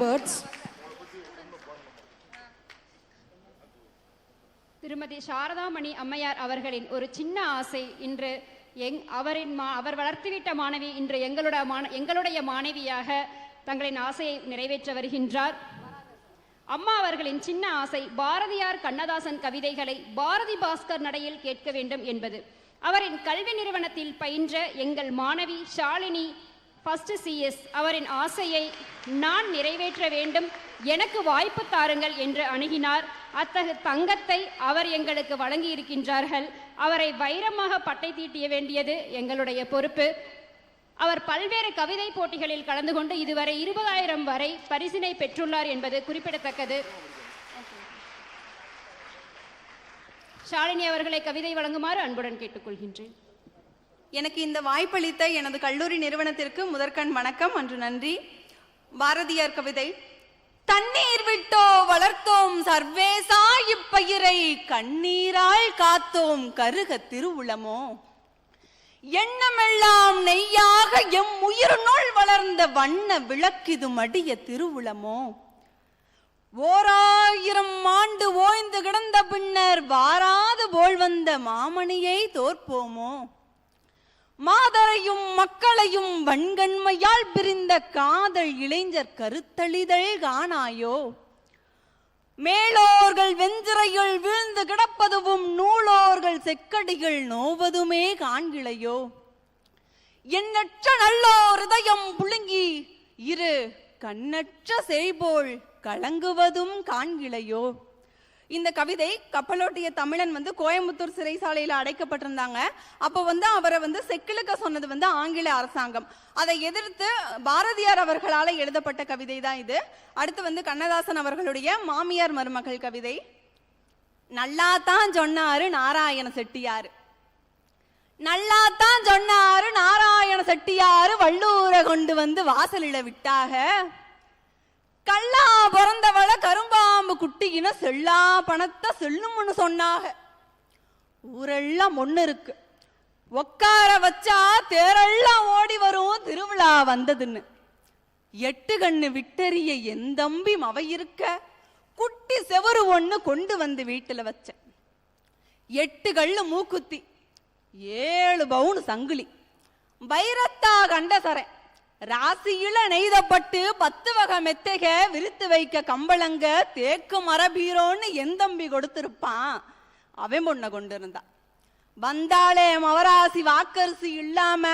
Birds திருமதி சாரதாமணி அம்மையார் அவர்களின் ஒரு சின்ன ஆசை இன்று எங் அவரின் மா அவர் வளர்த்துவிட்ட மாணவி இன்று எங்களோட மான எங்களுடைய மாணவியாக தங்களின் ஆசையை நிறைவேற்ற வருகின்றார். அம்மா அவர்களின் சின்ன ஆசை பாரதியார் கண்ணதாசன் கவிதைகளை பாரதி பாஸ்கர் நடையில் கேட்க வேண்டும் என்பது. அவரின் கல்வி நிறுவனத்தில் பயின்ற எங்கள் மாணவி ஷாலினி ஃபர்ஸ்ட் சிஎஸ் அவரின் ஆசையை நான் நிறைவேற்ற வேண்டும் எனக்கு வாய்ப்பு தாருங்கள் என்று அணுகினார். அத்தகு தங்கத்தை அவர் எங்களுக்கு வழங்கி இருக்கின்றார்கள் அவரை வைரமாக பட்டை தீட்டிய வேண்டியது எங்களுடைய பொறுப்பு. அவர் பல்வேறு கவிதை போட்டிகளில் கலந்து கொண்டு இதுவரை இருபதாயிரம் வரை பரிசினை பெற்றுள்ளார் என்பது குறிப்பிடத்தக்கது. ஷாலினி அவர்களை கவிதை வழங்குமாறு அன்புடன் கேட்டுக்கொள்கின்றேன். எனக்கு இந்த வாய்ப்பளித்த எனது கல்லூரி நிறுவனத்திற்கு முதற்கண் வணக்கம் அன்று நன்றி. பாரதியார் கவிதை தண்ணீர் விட்டோ வளர்த்தோம் சர்வேசா இப்பயிரை கண்ணீரால் காத்தோம் கருக திருவுளமோ? எண்ணமெல்லாம் நெய்யாக எம் உயிருக்குள் வளர்ந்த வண்ண விளக்கிது மடிய திருவுளமோ? ஓராயிரம் ஆண்டு ஓய்ந்து கிடந்த பின்னர் வாராது போல் வந்த மாமணியை தோற்போமோ? மாதரையும் மக்களையும் வன்கண்மையால் பிரிந்த காதல் இளைஞர் கருத்தளிதழ் காணாயோ? மேலோர்கள் வெஞ்சிரையில் வீழ்ந்து கிடப்பதுவும் நூலோர்கள் செக்கடிகள் நோவதுமே காண்கிளையோ? எண்ணற்ற நல்லோர் இதயம் புழுங்கி இரு கண்ணற்ற செய்போல் கலங்குவதும் காண்கிளையோ? இந்த கவிதை கப்பலோட்டிய தமிழன் வந்து கோயம்புத்தூர் சிறைசாலையில் அடைக்கப்பட்டிருந்தாங்க. அப்போ வந்து அவரை வந்து செக்கிழுக்க சொன்னது வந்து ஆங்கில அரசாங்கம். அதை எதிர்த்து பாரதியார் அவர்களால் எழுதப்பட்ட கவிதை தான் இது. அடுத்து வந்து கண்ணதாசன் அவர்களுடைய மாமியார் மருமகள் கவிதை. நல்லா தான் சொன்னாரு நாராயண செட்டியாரு. நல்லா தான் சொன்னாரு நாராயண செட்டியாரு. வள்ளூரை கொண்டு வந்து வாசலில விட்டாக. கல்லா பிறந்தவள கரும்பாம்பு குட்டியின செல்லா பணத்தை செல்லும்னு சொன்னாக. ஊரெல்லாம் ஒண்ணு இருக்கு. உக்கார வச்சா தேரெல்லாம் ஓடி வரும் திருவிழா வந்ததுன்னு. எட்டு கண்ணு விட்டறிய எந்தம்பி மவ இருக்க. குட்டி செவரு ஒன்று கொண்டு வந்து வீட்டில் வச்சேன். எட்டு கல்லு மூக்குத்தி ஏழு பவுன் சங்கிலி. வைரத்தா கண்ட ராசியில நெய்தப்பட்டு பத்து வகை மெத்தைக விரித்து வைக்க கம்பளங்க தேக்கு மரபீரோன்னு என் எந்தம்பி கொடுத்திருப்பான்? அவன் பொண்ணை கொண்டு இருந்தான் வந்தாளே மவராசி வாக்கரிசி இல்லாம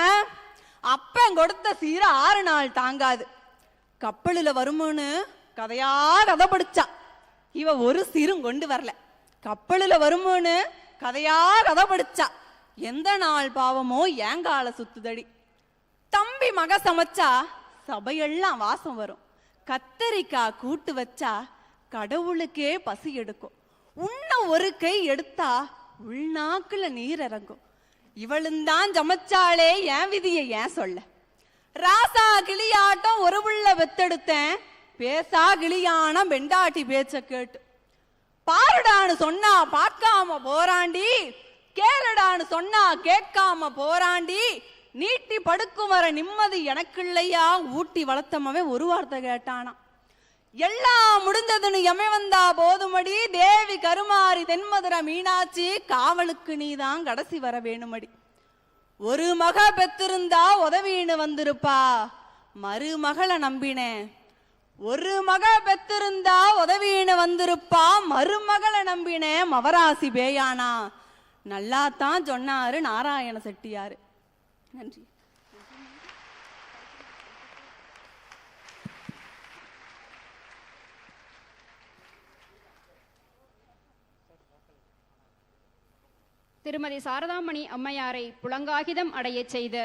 அப்பன் கொடுத்த சீர ஆறு நாள் தாங்காது. கப்பலில் வருமுன்னு கதையா கதை படிச்சா. இவ ஒரு சீரும் கொண்டு வரல. கப்பலில் வருமுன்னு கதையா கதை படிச்சா. எந்த நாள் பாவமோ ஏங்கால சுத்துதடி? திருப்பி மக சமைச்சா சபையெல்லாம் வாசம் வரும். கத்தரிக்காய் கூட்டு வச்சா கடவுளுக்கே பசி எடுக்கும். உன்ன ஒரு கை எடுத்தா உள்நாக்குல நீர் இறங்கும் இவளுந்தான் சமைச்சாளே என் விதியை ஏன் சொல்ல? ராசா கிளியாட்டம் ஒரு புள்ள வெத்தெடுத்தேன். பேசா கிளியான பெண்டாட்டி பேச்ச கேட்டு. பாருடான்னு சொன்னா பார்க்காம போராண்டி கேளுடான்னு சொன்னா கேட்காம போறாண்டி. நீட்டி படுக்கும் வர நிம்மதி எனக்கு இல்லையா ஊட்டி வளர்த்தமவே ஒரு வார்த்தை கேட்டானா எல்லாம் முடிந்ததுன்னு எமை வந்தா போதுமடி. தேவி கருமாரி தென்மதுரை மீனாட்சி காவலுக்கு நீதான் கடைசி வர வேணுமடி. ஒரு மக பெத்திருந்தா உதவின்னு வந்திருப்பா. மருமகளை நம்பினேன். ஒரு மக பெத்திருந்தா உதவின்னு வந்திருப்பா. மருமகளை நம்பினேன். மவராசி பேயானா. நல்லா தான் சொன்னாரு நாராயண செட்டியாரு. நன்றி. திருமதி சாரதாமணி அம்மையாரை புலங்காகிதம் அடையச் செய்த